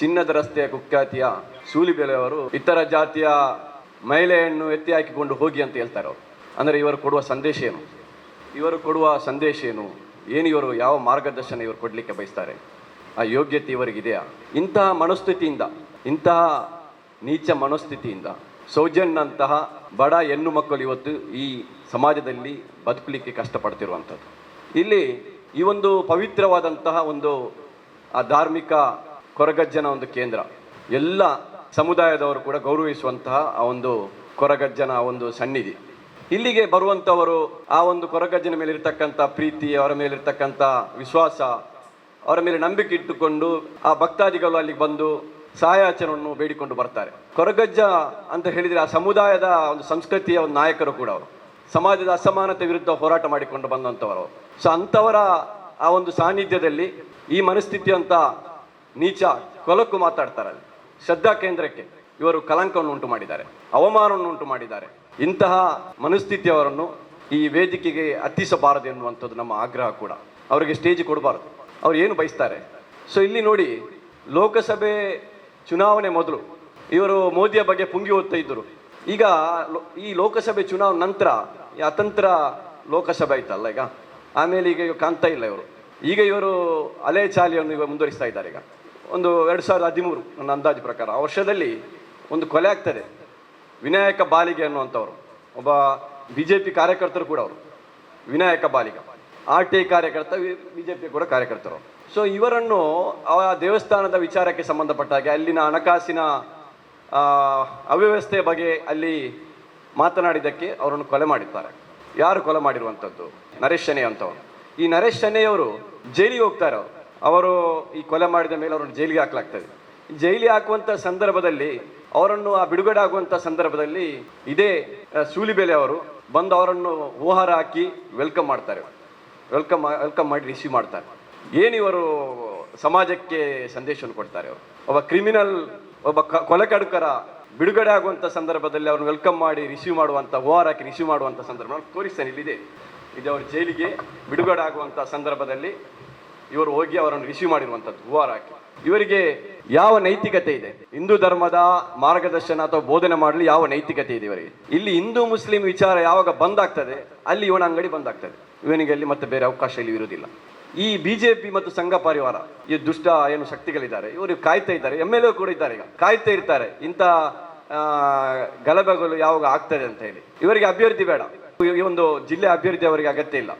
ಚಿನ್ನದ ರಸ್ತೆಯ ಕುಖ್ಯಾತಿಯ ಸೂಲಿಬೆಲೆಯವರು ಇತರ ಜಾತಿಯ ಮಹಿಳೆಯನ್ನು ಎತ್ತಿ ಹಾಕಿಕೊಂಡು ಹೋಗಿ ಅಂತ ಹೇಳ್ತಾರೆ ಅವರು. ಅಂದರೆ ಇವರು ಕೊಡುವ ಸಂದೇಶ ಏನು? ಇವರು ಕೊಡುವ ಸಂದೇಶ ಏನು? ಏನು ಇವರು, ಯಾವ ಮಾರ್ಗದರ್ಶನ ಇವರು ಕೊಡಲಿಕ್ಕೆ ಬಯಸ್ತಾರೆ? ಆ ಯೋಗ್ಯತೆ ಇವರಿಗಿದೆಯಾ? ಇಂತಹ ಮನಸ್ಥಿತಿಯಿಂದ, ಇಂತಹ ನೀಚ ಮನಸ್ಥಿತಿಯಿಂದ, ಸೌಜನ್ಯಂತಹ ಬಡ ಹೆಣ್ಣು ಮಕ್ಕಳು ಇವತ್ತು ಈ ಸಮಾಜದಲ್ಲಿ ಬದುಕಲಿಕ್ಕೆ ಕಷ್ಟಪಡ್ತಿರುವಂಥದ್ದು. ಇಲ್ಲಿ ಈ ಒಂದು ಪವಿತ್ರವಾದಂತಹ ಒಂದು ಆ ಧಾರ್ಮಿಕ ಕೊರಗಜ್ಜನ ಒಂದು ಕೇಂದ್ರ. ಎಲ್ಲ ಸಮುದಾಯದವರು ಕೂಡ ಗೌರವಿಸುವಂತಹ ಆ ಒಂದು ಕೊರಗಜ್ಜನ ಒಂದು ಸನ್ನಿಧಿ. ಇಲ್ಲಿಗೆ ಬರುವಂಥವರು ಆ ಒಂದು ಕೊರಗಜ್ಜನ ಮೇಲೆ ಇರತಕ್ಕಂಥ ಪ್ರೀತಿ, ಅವರ ಮೇಲೆ ಇರ್ತಕ್ಕಂಥ ವಿಶ್ವಾಸ, ಅವರ ಮೇಲೆ ನಂಬಿಕೆ ಇಟ್ಟುಕೊಂಡು ಆ ಭಕ್ತಾದಿಗಳು ಅಲ್ಲಿಗೆ ಬಂದು ಸಹಾಯಾಚರಣೆಯನ್ನು ಬೇಡಿಕೊಂಡು ಬರ್ತಾರೆ. ಕೊರಗಜ್ಜ ಅಂತ ಹೇಳಿದರೆ ಆ ಸಮುದಾಯದ ಒಂದು ಸಂಸ್ಕೃತಿಯ ಒಂದು ನಾಯಕರು ಕೂಡ ಅವರು. ಸಮಾಜದ ಅಸಮಾನತೆ ವಿರುದ್ಧ ಹೋರಾಟ ಮಾಡಿಕೊಂಡು ಬಂದಂಥವರು. ಸೊ ಅಂಥವರ ಆ ಒಂದು ಸಾನ್ನಿಧ್ಯದಲ್ಲಿ ಈ ಮನಸ್ಥಿತಿ ಅಂತ ನೀಚ ಕೊಲಕ್ಕೂ ಮಾತಾಡ್ತಾರೆ ಶ್ರದ್ಧಾ ಕೇಂದ್ರಕ್ಕೆ ಇವರು ಕಲಂಕವನ್ನು ಉಂಟು ಮಾಡಿದ್ದಾರೆ, ಅವಮಾನವನ್ನು ಉಂಟು ಮಾಡಿದ್ದಾರೆ. ಇಂತಹ ಮನಸ್ಥಿತಿಯವರನ್ನು ಈ ವೇದಿಕೆಗೆ ಹತ್ತಿಸಬಾರದು ಎನ್ನುವಂಥದ್ದು ನಮ್ಮ ಆಗ್ರಹ ಕೂಡ. ಅವರಿಗೆ ಸ್ಟೇಜ್ ಕೊಡಬಾರದು. ಅವ್ರು ಏನು ಬಯಸ್ತಾರೆ? ಸೊ ಇಲ್ಲಿ ನೋಡಿ, ಲೋಕಸಭೆ ಚುನಾವಣೆ ಮೊದಲು ಇವರು ಮೋದಿಯ ಬಗ್ಗೆ ಪುಂಗಿ ಓದ್ತಾ ಇದ್ದರು. ಈಗ ಈ ಲೋಕಸಭೆ ಚುನಾವಣೆ ನಂತರ ಅತಂತ್ರ ಲೋಕಸಭೆ ಆಯ್ತಲ್ಲ ಈಗ? ಆಮೇಲೆ ಈಗ ಕಾಣ್ತಾ ಇಲ್ಲ ಇವರು. ಈಗ ಇವರು ಅಲೆ ಚಾಲಿಯನ್ನು ಈಗ ಮುಂದುವರಿಸ್ತಾ ಇದ್ದಾರೆ ಈಗ. ಒಂದು ಎರಡು ಸಾವಿರದ ಹದಿಮೂರು ನನ್ನ ಅಂದಾಜು ಪ್ರಕಾರ. ಆ ವರ್ಷದಲ್ಲಿ ಒಂದು ಕೊಲೆ ಆಗ್ತದೆ. ವಿನಾಯಕ ಬಾಲಿಗೆ ಅನ್ನುವಂಥವ್ರು. ಒಬ್ಬ ಬಿ ಜೆ ಪಿ ಕಾರ್ಯಕರ್ತರು ಕೂಡ ಅವರು. Vinayaka Baliga. R T I ಕಾರ್ಯಕರ್ತ ಬಿ ಜೆ ಪಿ ಕೂಡ ಕಾರ್ಯಕರ್ತರು. ಸೊ ಇವರನ್ನು ಆ ದೇವಸ್ಥಾನದ ವಿಚಾರಕ್ಕೆ ಸಂಬಂಧಪಟ್ಟ ಹಾಗೆ ಅಲ್ಲಿನ ಹಣಕಾಸಿನ ಅವ್ಯವಸ್ಥೆ ಬಗ್ಗೆ ಅಲ್ಲಿ ಮಾತನಾಡಿದ್ದಕ್ಕೆ ಅವರನ್ನು ಕೊಲೆ ಮಾಡಿದ್ದಾರೆ. ಯಾರು ಕೊಲೆ ಮಾಡಿರುವಂಥದ್ದು? ನರೇಶ್ ಶನೇ ಅಂತವರು. ಈ ನರೇಶ್ ಶೆಣೆಯವರು ಜೈಲಿಗೆ ಹೋಗ್ತಾರೆ ಅವರು ಅವರು ಈ ಕೊಲೆ ಮಾಡಿದ ಮೇಲೆ ಅವರನ್ನು ಜೈಲಿಗೆ ಹಾಕಲಾಗ್ತದೆ. ಜೈಲಿಗೆ ಹಾಕುವಂಥ ಸಂದರ್ಭದಲ್ಲಿ ಅವರನ್ನು ಆ ಬಿಡುಗಡೆ ಆಗುವಂಥ ಸಂದರ್ಭದಲ್ಲಿ ಇದೇ ಸೂಲಿಬೆಲೆ ಅವರು ಬಂದು ಅವರನ್ನು ಹೂಹಾರ ಹಾಕಿ ವೆಲ್ಕಮ್ ಮಾಡ್ತಾರೆ. ವೆಲ್ಕಮ್ ವೆಲ್ಕಮ್ ಮಾಡಿ ರಿಸೀವ್ ಮಾಡ್ತಾರೆ. ಏನು ಇವರು ಸಮಾಜಕ್ಕೆ ಸಂದೇಶವನ್ನು ಕೊಡ್ತಾರೆ ಅವರು? ಒಬ್ಬ ಕ್ರಿಮಿನಲ್, ಒಬ್ಬ ಕ- ಕೊಲೆಗಡುಕರ ಬಿಡುಗಡೆ ಆಗುವಂಥ ಸಂದರ್ಭದಲ್ಲಿ ಅವ್ರನ್ನ ವೆಲ್ಕಮ್ ಮಾಡಿ ರಿಸೀವ್ ಮಾಡುವಂಥ ಹೂಹಾರ ಹಾಕಿ ರಿಸೀವ್ ಮಾಡುವಂಥ ಸಂದರ್ಭ ತೋರಿಸ್ತೇನೆ ಇಲ್ಲಿದೆ. ಇದು ಅವ್ರ ಜೈಲಿಗೆ ಬಿಡುಗಡೆ ಆಗುವಂಥ ಸಂದರ್ಭದಲ್ಲಿ ಇವರು ಹೋಗಿ ಅವರನ್ನು ರಿಸೀವ್ ಮಾಡಿರುವಂಥದ್ದು ಹಾಕಿ. ಇವರಿಗೆ ಯಾವ ನೈತಿಕತೆ ಇದೆ? ಹಿಂದೂ ಧರ್ಮದ ಮಾರ್ಗದರ್ಶನ ಅಥವಾ ಬೋಧನೆ ಮಾಡಲು ಯಾವ ನೈತಿಕತೆ ಇದೆ ಇವರಿಗೆ? ಇಲ್ಲಿ ಹಿಂದೂ ಮುಸ್ಲಿಂ ವಿಚಾರ ಯಾವಾಗ ಬಂದಾಗ್ತದೆ, ಅಲ್ಲಿ ಇವನ ಅಂಗಡಿ ಬಂದಾಗ್ತದೆ. ಇವನಿಗೆ ಅಲ್ಲಿ ಮತ್ತೆ ಬೇರೆ ಅವಕಾಶ ಇಲ್ಲಿ ಇರುವುದಿಲ್ಲ. ಈ ಬಿಜೆಪಿ ಮತ್ತು ಸಂಘ ಪರಿವಾರ, ಈ ದುಷ್ಟ ಏನು ಶಕ್ತಿಗಳಿದ್ದಾರೆ, ಇವರು ಕಾಯ್ತಾ ಇದ್ದಾರೆ ಎಂ ಎಲ್ ಕೂಡ ಇದ್ದಾರೆ ಈಗ. ಕಾಯ್ತಾ ಇರ್ತಾರೆ. ಇಂಥ ಗಲಭೆಗಳು ಯಾವಾಗ ಆಗ್ತದೆ ಅಂತ ಹೇಳಿ. ಇವರಿಗೆ ಅಭ್ಯರ್ಥಿ ಬೇಡ. ಈ ಒಂದು ಜಿಲ್ಲೆ ಅಭ್ಯರ್ಥಿ ಅವರಿಗೆ ಅಗತ್ಯ ಇಲ್ಲ.